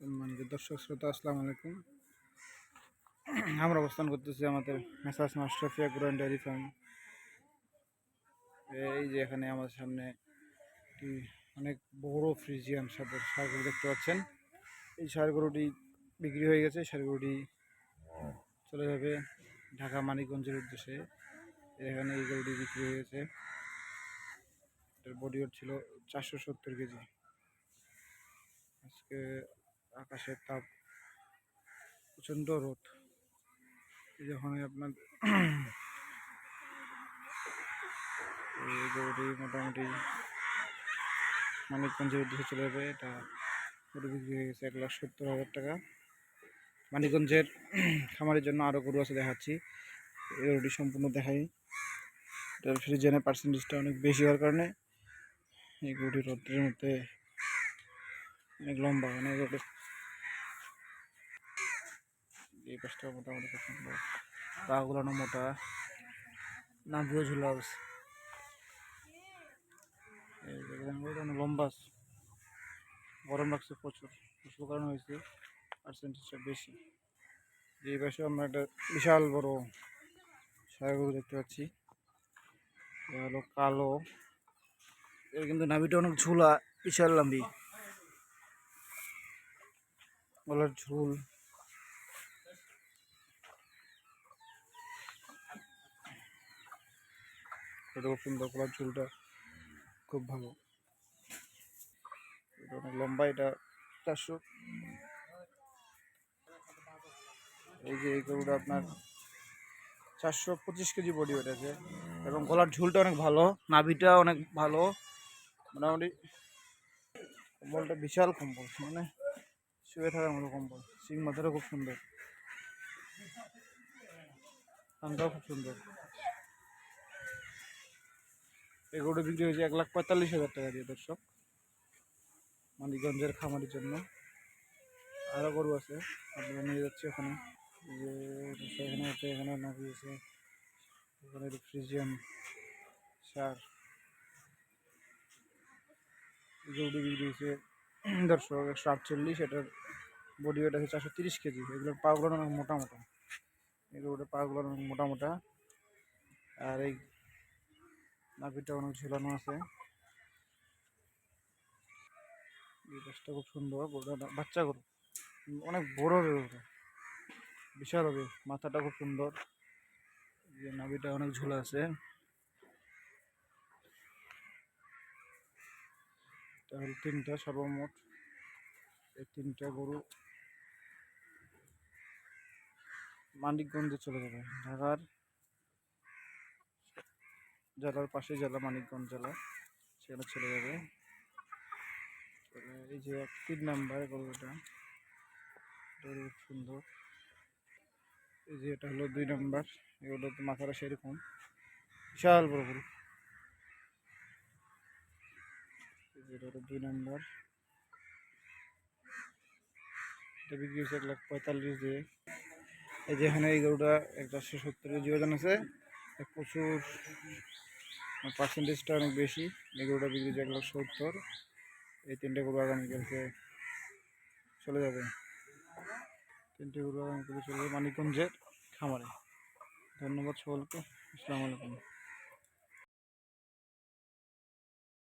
সম্মানিত দর্শক শ্রোতা, আসসালামু আলাইকুম। আমরা অবস্থান করতেছি আমাদের মেসাজ মাস্টারফিয়া গ্রান ডেয়ারি ফার্ম। এই যে এখানে আমাদের সামনে একটি অনেক বড় ফ্রিজিয়ান সাপের সারগুলো দেখতে পাচ্ছেন। এই সার গরুটি বিক্রি হয়ে গেছে। সার গরুটি চলে যাবে ঢাকা মানিকগঞ্জের উদ্দেশ্যে। এখানে এই গরুটি বিক্রি হয়ে গেছে। এটার বডি ছিল চারশো সত্তর কেজি। আজকে আকাশের তাপ, প্রচণ্ড রোদ। যখন আপনার এই গরুটি মোটামুটি মানিকগঞ্জের উদ্দেশ্যে চলে যাবে, এটা গরু বিক্রি হয়ে গেছে এক লাখ সত্তর হাজার টাকা। মানিকগঞ্জের খামারের জন্য আরও গরু আছে দেখাচ্ছি। এই গরুটি সম্পূর্ণ দেখাই। এটার ফ্রিজেনের পার্সেন্টেজটা অনেক বেশি হওয়ার কারণে এই গরুটি রোদ্রের মধ্যে অনেক লম্বা, অনেক এই পাশটা মোটামুটি খুব সুন্দর পাগুলো মোটা। নাভিও ঝুলা আছে এই যে দেখেন গরুটা অনেক লম্বা গরম লাগছে প্রচুর। প্রচুর কারণে হয়েছে পার্সেন্টেজটা বেশি। যে এই পাশে আমরা একটা বিশাল বড় সারা গরু দেখতে পাচ্ছি। হলো কালো। এর কিন্তু নাভিটা অনেক ঝুলা, বিশাল লাম্বি। গলার ঝুল। খুব সুন্দর গলার ঝুলটা খুব ভালো। এটা অনেক লম্বা, এটা চারশো। এই যে এই গরুটা আপনার চারশো পঁচিশ কেজি বডি আছে। এবং গলার ঝুলটা অনেক ভালো, নাভিটা অনেক ভালো, মোটামুটি কম্বলটা বিশাল কম্বল মানে শুয়ে থাকার মতো কম্বল। সিং মাথাটা খুব সুন্দর। কানটাও খুব সুন্দর। এই বিক্রি হয়েছে এক লাখ পঁয়তাল্লিশ হাজার টাকা দিয়ে, দর্শক। মানিকগঞ্জের খামারের জন্য। আরও গরু আছে, আপনারা নিয়ে যাচ্ছে ওখানে। যে এখানে আছে, এখানে নাকি আছে। এখানে ফ্রিজিয়ান সার। গরুটি বিক্রি হয়েছে, দর্শক, একশো আটচল্লিশ, এটার বডি ওয়েট আছে চারশো তিরিশ কেজি। এগুলোর পাগুলো অনেক মোটা মোটা। এগুলোর পাগুলো অনেক মোটা মোটা। আর এই নাভিটা অনেক ঝুলানো আছে। গাছটা খুব সুন্দর বাচ্চা গরু। অনেক বড় হবে গরুটা বিশাল হবে, মাথাটা খুব সুন্দর। নাভিটা অনেক ঝুলা আছে। তিনটা সর্বমোট। এই তিনটা গরু মানিকগঞ্জে চলে যাবে, ঢাকার জেলার পাশে জেলা, মানিকগঞ্জ জেলা, সেখানে চলে যাবে। এই যে তিন নাম্বার গরুটা সুন্দর। এই যে এটা হলো দুই নাম্বার, এগুলো তো মাথাটা সেরকম। বিশাল বড় হলো দুই নাম্বার। এক লাখ পঁয়তাল্লিশ দিয়ে। এই যে এখানে এই গরুটা এক চারশো সত্তর ওজন আছে। প্রচুর পার্সেন্টেজটা অনেক বেশি। এগুলোটা বিক্রি এক লাখ সত্তর। এই তিনটে গরু আগামীকালকে চলে যাবে। তিনটে গরু আগামীকালকে চলে যাবে মানিকগঞ্জের খামারে। ধন্যবাদ সকলকে। আসসালামু আলাইকুম।